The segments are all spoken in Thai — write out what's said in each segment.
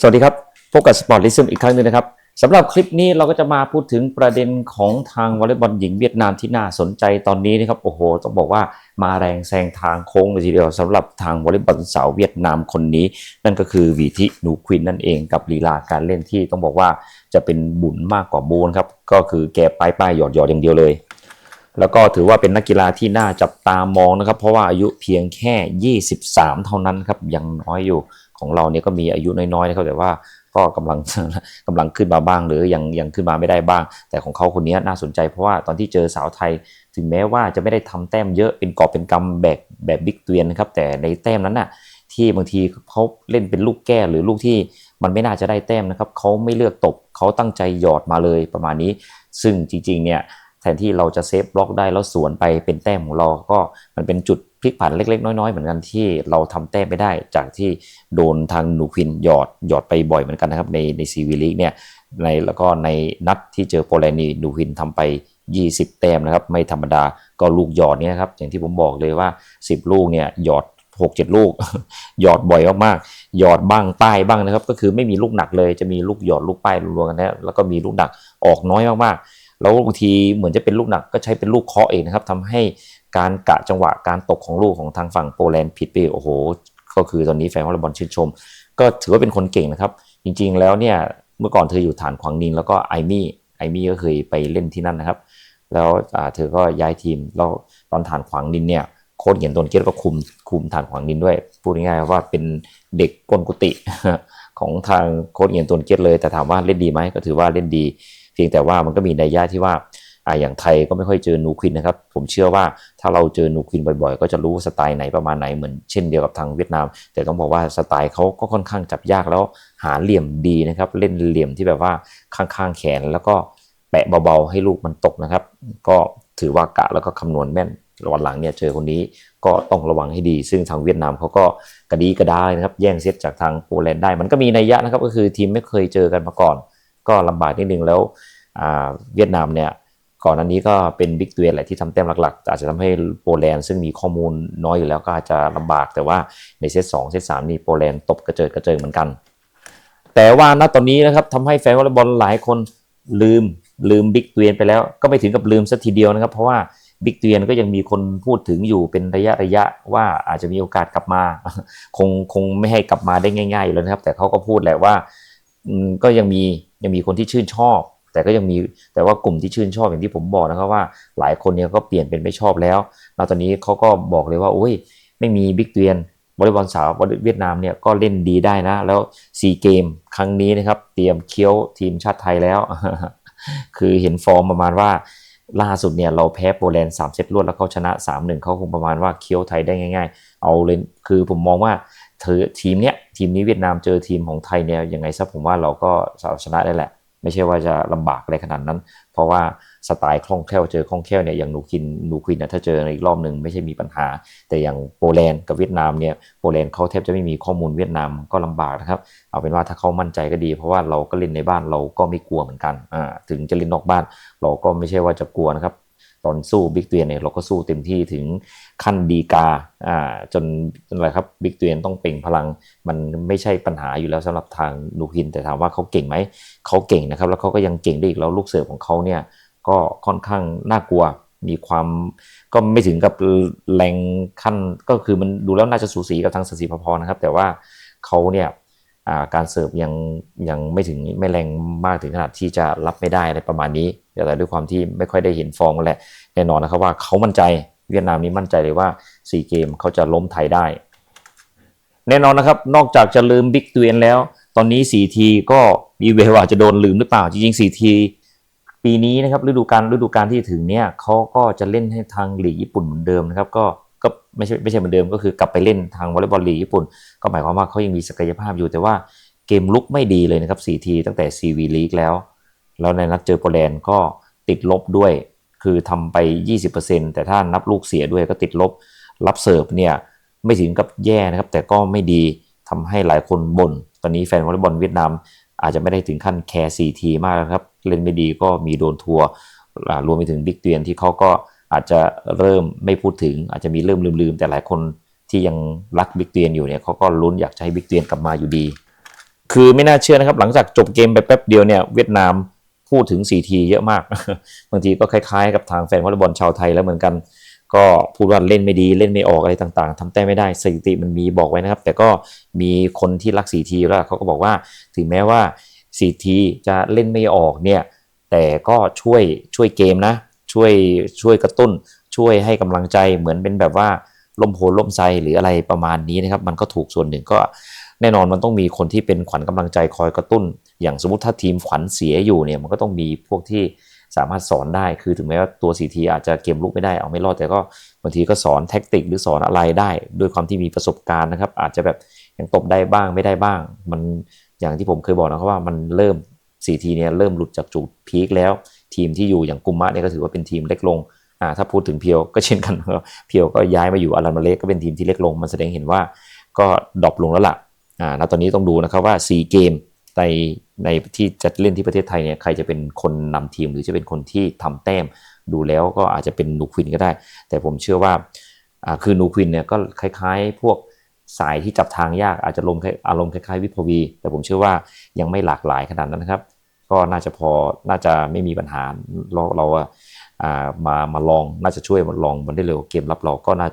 สวัสดีครับ พบกับสปอร์ตลิซึมอีกครั้งหนึ่งนะครับสำหรับคลิปนี้เราก็จะมาพูดถึงประเด็นของทางวอลเลย์บอลหญิงเวียดนามที่น่าสนใจตอนนี้นะครับโอ้โห ต้องบอกว่ามาแรงแซงทางโค้งเลยทีเดียวสำหรับทางวอลเลย์บอลสาวเวียดนามคนนี้ นั่นก็คือวีทินูควินนั่นเองกับลีลาการเล่นที่ต้องบอกว่าจะเป็นบุญมากกว่าบูนครับก็คือแกป้ายป้ายหยอดหยอดอย่างเดียวเลย แล้วก็ถือว่าเป็นนักกีฬาที่น่าจับตามองนะครับ เพราะว่าอายุเพียงแค่ 23 เท่านั้นครับยังน้อยอยู่ ของเราเนี่ยก็มีอายุน้อยๆนะครับแต่ว่าก็กำลังกำลังขึ้นมาบ้าง หรือยังยังขึ้นมาไม่ได้บ้าง แต่ของเขาคนนี้น่าสนใจเพราะว่าตอนที่เจอสาวไทย ถึงแม้ว่าจะไม่ได้ทำแต้มเยอะเป็นกอบเป็นกำแบบแบบบิ๊กเตียนนะครับแต่ในแต้มนั้นน่ะที่บางทีเขาเล่นเป็นลูกแก้หรือลูกที่มันไม่น่าจะได้แต้มนะครับเขาไม่เลือกตบเขาตั้งใจหยอดมาเลยประมาณนี้ ซึ่งจริงๆเนี่ยแทนที่เราจะเซฟบล็อกได้แล้วสวนไปเป็นแต้มของเราก็มันเป็นจุด พลิกผันเล็ก ๆ น้อยๆ เหมือนกันที่เราทำแต้มไม่ได้ จากที่โดนทางหนูควินหยอดหยอดไปบ่อยเหมือนกันนะครับในในซีวีลีกเนี่ยในแล้วก็ในนัดที่เจอโปแลนด์นี่หนูควินทำไป 20 แต้มนะครับ ไม่ธรรมดาก็ลูกหยอดเนี่ยครับอย่างที่ผมบอกเลยว่า 10 ลูกเนี่ยหยอด6 7ลูก หยอดบ่อยมากๆหยอดบ้างป้ายบ้างนะครับ ก็คือไม่มีลูกหนักเลยจะมีลูกหยอดลูกป้ายรวมกันนะแล้วก็มีลูกหนักออกน้อยมากๆแล้วบางทีเหมือนจะเป็นลูกหนักก็ใช้เป็นลูกเคาะเองนะครับทำให้ การกะจังหวะการตกของลูกของทางฝั่งโปแลนด์ผิดไปโอ้โห ก็คือตอนนี้แฟนวอลเลย์บอลชื่นชม ก็ถือว่าเป็นคนเก่งนะครับ จริงๆแล้วเนี่ยเมื่อก่อนเธออยู่ฐานขวางนินแล้วก็ไอมี่ไอมี่ก็เคยไปเล่นที่นั่นนะครับ แล้วเธอก็ย้ายทีมแล้วตอนฐานขวางนินเนี่ยโค้ชเหยียนตนเกียรติก็คุมคุมฐานขวางนินด้วยพูดง่ายๆว่าเป็นเด็กกลกุฏิของทางโค้ชเหยียนตนเกียรติเลย แต่ถามว่าเล่นดีไหมก็ถือว่าเล่นดี เพียงแต่ว่ามันก็มีในยยะที่ว่า อ่าอย่างไทยก็ไม่ค่อยเจอนูควินนะครับ ผมเชื่อว่าถ้าเราเจอนูควินบ่อยๆ ก็จะรู้สไตล์ไหนประมาณไหนเหมือนเช่นเดียวกับทางเวียดนาม แต่ต้องบอกว่าสไตล์เขาก็ค่อนข้างจับยากแล้วหาเหลี่ยมดีนะครับ เล่นเหลี่ยมที่แบบว่าข้างๆแขนแล้วก็แปะเบาๆ ให้ลูกมันตกนะครับ ก็ถือว่ากะแล้วก็คำนวณแม่นวันหลังเนี่ยเจอคนนี้ก็ต้องระวังให้ดี ซึ่งทางเวียดนามเขาก็กระดีกระดาเลยนะครับ แย่งเซตจากทางโปแลนด์ได้ มันก็มีนัยยะนะครับ ก็คือทีมไม่เคยเจอกันมาก่อน ก็ลำบากนิดนึงแล้วอ่าเวียดนามเนี่ย ก่อนอันนี้ก็เป็นบิ๊กตัวแหละที่ทำแต้มหลักๆ อาจจะทำให้โปแลนด์ซึ่งมีข้อมูลน้อยอยู่แล้วก็อาจจะลำบากแต่ว่าในเซตสองเซตสามนี่โปแลนด์ตบกระเจิดกระเจิงเหมือนกัน แต่ว่าณตอนนี้นะครับทำให้แฟนวอลเลย์บอลหลายคนลืมลืมบิ๊กเตียนไปแล้วก็ไม่ถึงกับลืมสักทีเดียวนะครับ เพราะว่าบิ๊กเตียนก็ยังมีคนพูดถึงอยู่เป็นระยะระยะว่าอาจจะมีโอกาสกลับมา คงคงไม่ให้กลับมาได้ง่ายๆอยู่แล้วนะครับ แต่เขาก็พูดแหละว่าก็ยังมียังมีคนที่ชื่นชอบ แต่ก็ยังมีแต่ว่ากลุ่มที่ชื่นชอบอย่างที่ผมบอกนะครับว่าหลายคนเนี่ยก็เปลี่ยนเป็นไม่ชอบแล้วแล้วตอนนี้เขาก็บอกเลยว่าโอ้ยไม่มีบิ๊กเตียนวอลเลย์บอลสาวเวียดนามเนี่ยก็เล่นดีได้นะ แล้วซีเกมครั้งนี้นะครับ เตรียมเคี้ยวทีมชาติไทยแล้ว คือเห็นฟอร์มประมาณว่าล่าสุดเนี่ยเราแพ้โปแลนด์สามเซตรวดแล้วเขาชนะ3-1เขาคงประมาณว่าเคี้ยวไทยได้ง่าย ๆ เอาเลยคือผมมองว่าเธอทีมเนี้ยทีมนี้เวียดนามเจอทีมของไทยเนี่ยยังไงซะผมว่าเราก็สาชนะได้แหละ ไม่ใช่ว่าจะลำบากอะไรขนาดนั้น เพราะว่าสไตล์คล่องแคล่วเจอคล่องแคล่วเนี่ยอย่างหนูคินหนูควินนะถ้าเจอในอีกรอบหนึ่งไม่ใช่มีปัญหา แต่อย่างโปแลนด์กับเวียดนามเนี่ยโปแลนด์เขาแทบจะไม่มีข้อมูลเวียดนามก็ลำบากนะครับ เอาเป็นว่าถ้าเขามั่นใจก็ดี เพราะว่าเราก็เล่นในบ้านเราก็ไม่กลัวเหมือนกันอ่าถึงจะเล่นนอกบ้าน เราก็ไม่ใช่ว่าจะกลัวนะครับ ตอนสู้บิ๊กเตียนเนี่ยเราก็สู้เต็มที่ถึงขั้นดีกาอ่าจนจนอะไรครับบิ๊กเตียนต้องเปล่งพลัง มันไม่ใช่ปัญหาอยู่แล้วสำหรับทางนูคิน แต่ถามว่าเขาเก่งไหมเขาเก่งนะครับ แล้วเขาก็ยังเก่งได้อีกแล้วลูกเสิร์ฟของเขาเนี่ยก็ค่อนข้างน่ากลัวมีความก็ไม่ถึงกับแรงขั้นก็คือมันดูแล้วน่าจะสูสีกับทางสศิพพรนะครับ แต่ว่าเขาเนี่ย การเสิร์ฟยังยังไม่ถึงไม่แรงมากถึงขนาดที่จะรับไม่ได้อะไรประมาณนี้ แต่ด้วยความที่ไม่ค่อยได้เห็นฟอร์มกันแหละแน่นอนนะครับว่าเขามั่นใจเวียดนามนี้มั่นใจเลยว่า 4 เกมเขาจะล้มไทยได้ แน่นอนนะครับ นอกจากจะลืมบิ๊กตัวเองแล้ว ตอนนี้ 4 ทีก็มีเวลว่าจะโดนลืมหรือเปล่า จริงๆ 4 ที ปีนี้นะครับฤดูกาลฤดูกาลที่ถึงเนี่ยเขาก็จะเล่นให้ทางหลีกญี่ปุ่นเหมือนเดิมนะครับก็ ก็ไม่ใช่ไม่ใช่เหมือนเดิมก็คือกลับไปเล่นทางวอลเลย์บอลลีกญี่ปุ่น ก็หมายความว่าเขายังมีศักยภาพอยู่แต่ว่าเกมลุกไม่ดีเลยนะครับ4ทีตั้งแต่ CV League แล้ว แล้วในนัดเจอโปแลนด์ก็ติดลบด้วย คือทำไป 20%แต่ถ้านับลูกเสียด้วยก็ติดลบ รับเสิร์ฟเนี่ยไม่ถึงกับแย่นะครับ แต่ก็ไม่ดีทำให้หลายคนบน่น ตอนนี้แฟนวอลเลย์บอลเวียดนาม อาจจะไม่ได้ถึงขั้นแคร์ซีทีมากนะครับ เล่นไม่ดีก็มีโดนทัวร์รวมไปถึงบิ๊กเตียนที่เขาก็ อาจจะเริ่มไม่พูดถึง อาจจะมีเริ่มลืมๆแต่หลายคนที่ยังรักบิ๊กเตียนอยู่เนี่ยเขาก็ลุ้นอยากจะให้บิ๊กเตียนกลับมาอยู่ดี คือไม่น่าเชื่อนะครับ หลังจากจบเกมไปแป๊บเดียวเนี่ยเวียดนามพูดถึง 4 ทีเยอะมาก บางทีก็คล้ายๆ กับทางแฟนวอลเลย์บอลชาวไทยแล้วเหมือนกัน ก็พูดว่าเล่นไม่ดีเล่นไม่ออกอะไรต่างๆทำแต้ไม่ได้สถิติมันมีบอกไว้นะครับ แต่ก็มีคนที่รัก4ทีแล้วเขาก็บอกว่าถึงแม้ว่า4ทีจะเล่นไม่ออกเนี่ยแต่ก็ช่วยช่วยเกมนะ ช่วยช่วยกระตุ้น ช่วยให้กำลังใจเหมือนเป็นแบบว่าลมโพล่มไซหรืออะไรประมาณนี้นะครับ มันก็ถูกส่วนหนึ่งก็แน่นอนมันต้องมีคนที่เป็นขวัญกำลังใจคอยกระตุ้น อย่างสมมติถ้าทีมขวัญเสียอยู่เนี่ยมันก็ต้องมีพวกที่สามารถสอนได้ คือถึงแม้ว่าตัวสีทีอาจจะเกมลุกไม่ได้เอาไม่รอด แต่ก็บางทีก็สอนแท็กติกหรือสอนอะไรได้ ด้วยความที่มีประสบการณ์นะครับ อาจจะแบบยังตบได้บ้างไม่ได้บ้าง มันอย่างที่ผมเคยบอกนะครับว่ามันเริ่มสีทีเนี่ยเริ่มหลุดจากจุดพีคแล้ว ทีมที่อยู่อย่างกุมมะเนี่ยก็ถือว่าเป็นทีมเล็กลงอ่าถ้าพูดถึงเพียวก็เช่นกันเพียวก็ย้ายมาอยู่อารันมาเลกก็เป็นทีมที่เล็กลง มันแสดงเห็นว่าก็ดรอปลงแล้วล่ะอ่าแล้วตอนนี้ต้องดูนะครับว่า 4 เกมในในที่จะเล่นที่ประเทศไทยเนี่ยใครจะเป็นคนนำทีมหรือจะเป็นคนที่ทำแต้ม ดูแล้วก็อาจจะเป็นนูควินก็ได้ แต่ผมเชื่อว่าอ่าคือนูควินเนี่ยก็คล้ายๆ พวกสายที่จับทางยากอาจจะลมอารมณ์คล้ายๆ วิภวี แต่ผมเชื่อว่ายังไม่หลากหลายขนาดนั้นนะครับ ก็น่าจะพอน่าจะไม่มีปัญหาเราเราอ่ามามาลองน่าจะช่วยมาลองมันได้เร็วเกมรับเราก็น่า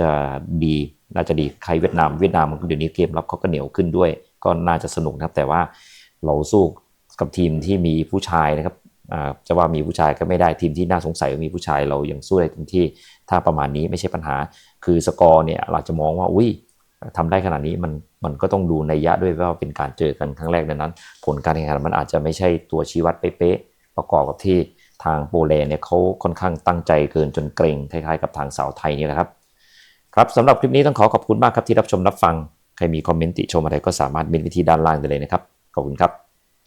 จะดีน่าจะดีใครเวียดนามเวียดนามเดี๋ยวนี้เกมรับเขาก็เหนียวขึ้นด้วย ก็น่าจะสนุกนะครับ แต่ว่าเราสู้กับทีมที่มีผู้ชายนะครับจะว่ามีผู้ชายก็ไม่ได้ทีมที่น่าสงสัยว่ามีผู้ชายเรายังสู้ได้เต็มที่ถ้าประมาณนี้ไม่ใช่ปัญหา คือสกอร์เนี่ยเราจะมองว่าอุ้ย ทำได้ขนาดนี้มันมันก็ต้องดูในยะด้วยว่าเป็นการเจอกันครั้งแรกดังนั้น ผลการแข่งขันมันอาจจะไม่ใช่ตัวชี้วัดเป๊ะๆประกอบกับที่ทางโปแลนด์เนี่ยเขาค่อนข้างตั้งใจเกินจนเกรงคล้ายๆกับทางสาวไทยนี่แหละครับครับสำหรับคลิปนี้ต้องขอขอบคุณมากครับที่รับชมรับฟัง ใครมีคอมเมนต์ติชมอะไรก็สามารถเมนวิธีด้านล่างได้เลยนะครับ ขอบคุณครับ